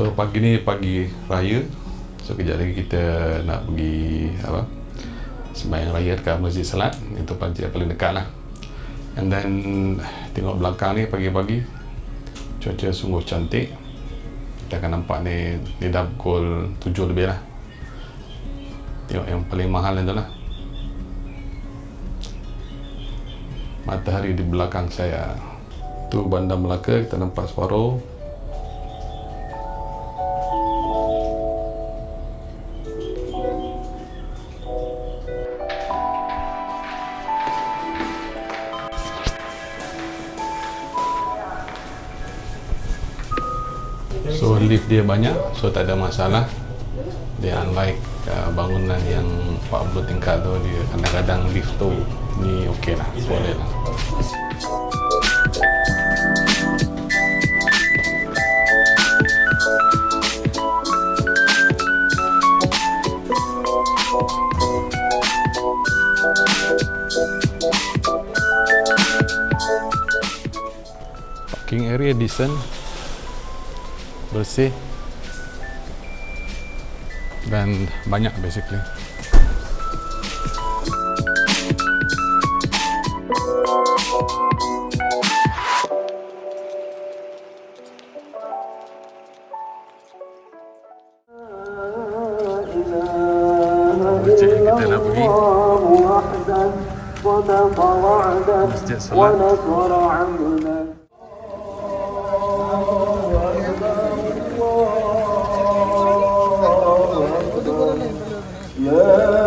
So pagi ni pagi raya. So kejap lagi kita nak pergi apa? Sembahyang raya dekat Masjid Salat. Itu masjid yang paling dekat lah. And then tengok belakang ni pagi-pagi cuaca sungguh cantik. Kita akan nampak ni ni dah pukul 7 lebih lah. Tengok yang paling mahal itu lah. Matahari di belakang saya. Tu Bandar Melaka kita nampak Suaro. So lift dia banyak, so tak ada masalah. Dia unlike uh, bangunan yang 40 tingkat tu dia kadang-kadang lift tu ni okey lah, boleh lah. Parking area decent bersih. Dan banyak basically. Masjid yang kita nak pergi. Masjid Salat Yeah.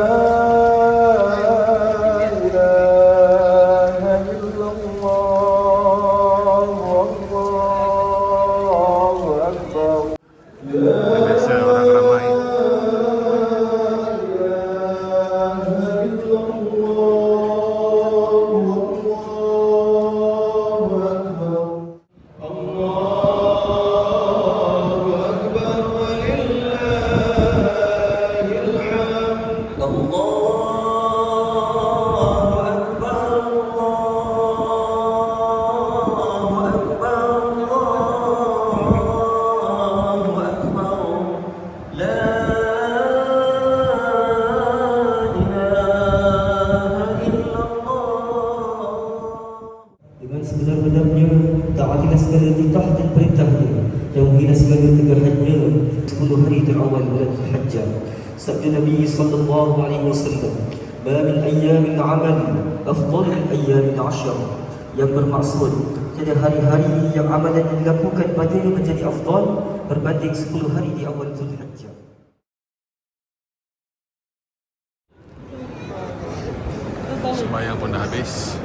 Dengan sebenar-benarnya taatilah segala titah dan perintahnya. Jauhilah segala tegahannya 10 hari terawal bulan Hajjah Sabda Nabi sallallahu alaihi wasallam Ma min ayyamin amal afdal min ayyamin ashar Yang bermaksud Tiada hari-hari yang amalan yang dilakukan padanya menjadi afdal Berbanding 10 hari di awal Zulhijjah. Sembayang pun dah habis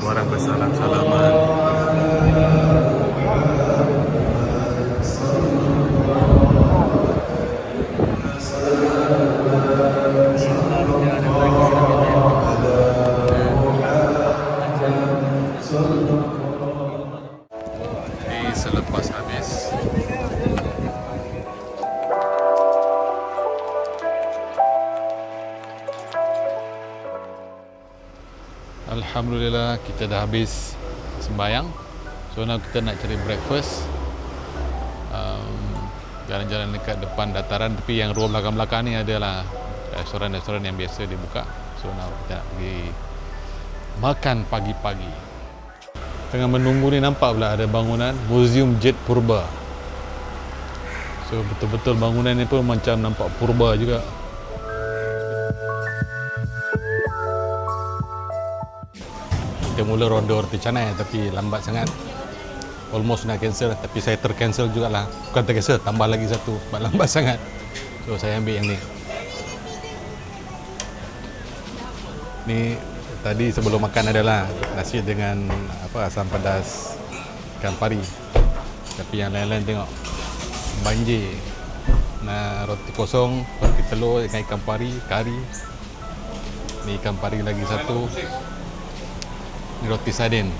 Bersalam salaman Alhamdulillah kita dah habis sembayang. So now kita nak cari breakfast. Um, jalan-jalan dekat depan dataran tapi yang row belakang-belakang ni adalah restoran-restoran yang biasa dibuka. So now kita nak pergi makan pagi-pagi. Tengah menunggu ni nampak pula ada bangunan Museum Jet Purba. So betul-betul bangunan ni pun macam nampak purba juga. Kita mula ronda roti canai tapi lambat sangat. Almost nak cancel tapi saya tercancel jugalah. Bukan tercancel, tambah lagi satu sebab lambat sangat. So saya ambil yang ni. Ni tadi sebelum makan adalah nasi dengan apa asam pedas ikan pari. Tapi yang lain-lain tengok banjir. Nah, roti kosong, roti telur dengan ikan pari, kari. Ni ikan pari lagi satu. Roti sardin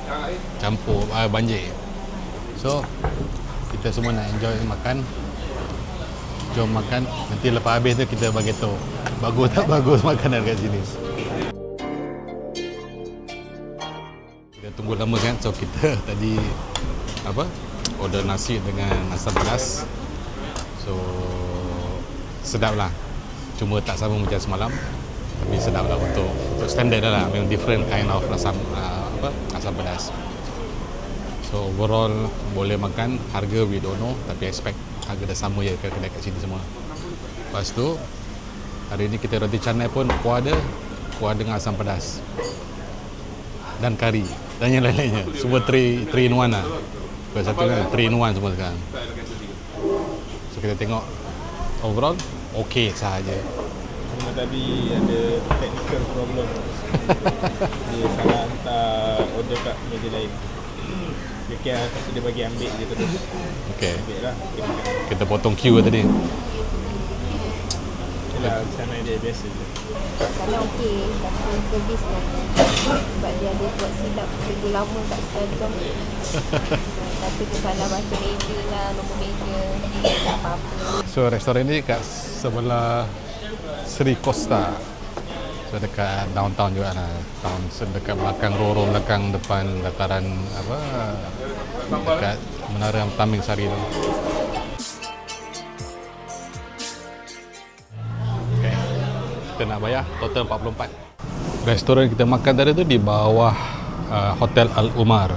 campur uh, banjir. So kita semua nak enjoy makan. Jom makan. Nanti lepas habis tu kita bagi tahu bagus tak bagus makanan kat sini. Kita tunggu lama kan so kita tadi apa order nasi dengan asam pedas. So sedap lah. Cuma tak sama macam semalam. Tapi sedap lah untuk, untuk standard lah. Memang different kind of asam uh, apa asam pedas. So overall boleh makan harga we don't know tapi expect harga dah sama je kedai kat sini semua. Lepas tu hari ni kita roti canai pun kuah ada kuah dengan asam pedas dan kari dan yang lain-lainnya semua 3 3 in 1 lah. Bukan satu kan 3 in 1 semua sekarang. So kita tengok overall okey sahaja. Tadi ada technical problem. Dia salah hantar order kat meja lain. Dia kira dia bagi ambil je terus. Okey. Ambil lah. Dia Kita potong queue tadi. Yelah sana dia biasa je. Sana okey, tapi servis kan. Sebab dia ada buat silap Kerja lama kat stadium Satu tersalah baca meja lah, nombor meja Tak apa-apa. So restoran ni kat sebelah Sri Costa. So dekat downtown juga lah. Town dekat belakang Roro belakang depan dataran apa dekat Menara Taming Sari tu. Okay. Kita nak bayar total 44. Restoran kita makan tadi tu di bawah uh, Hotel Al Umar.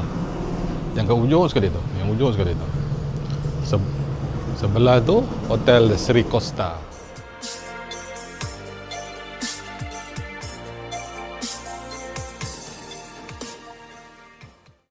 Yang kat ujung sekali tu. Yang ujung sekali tu. Se- sebelah tu Hotel Sri Costa.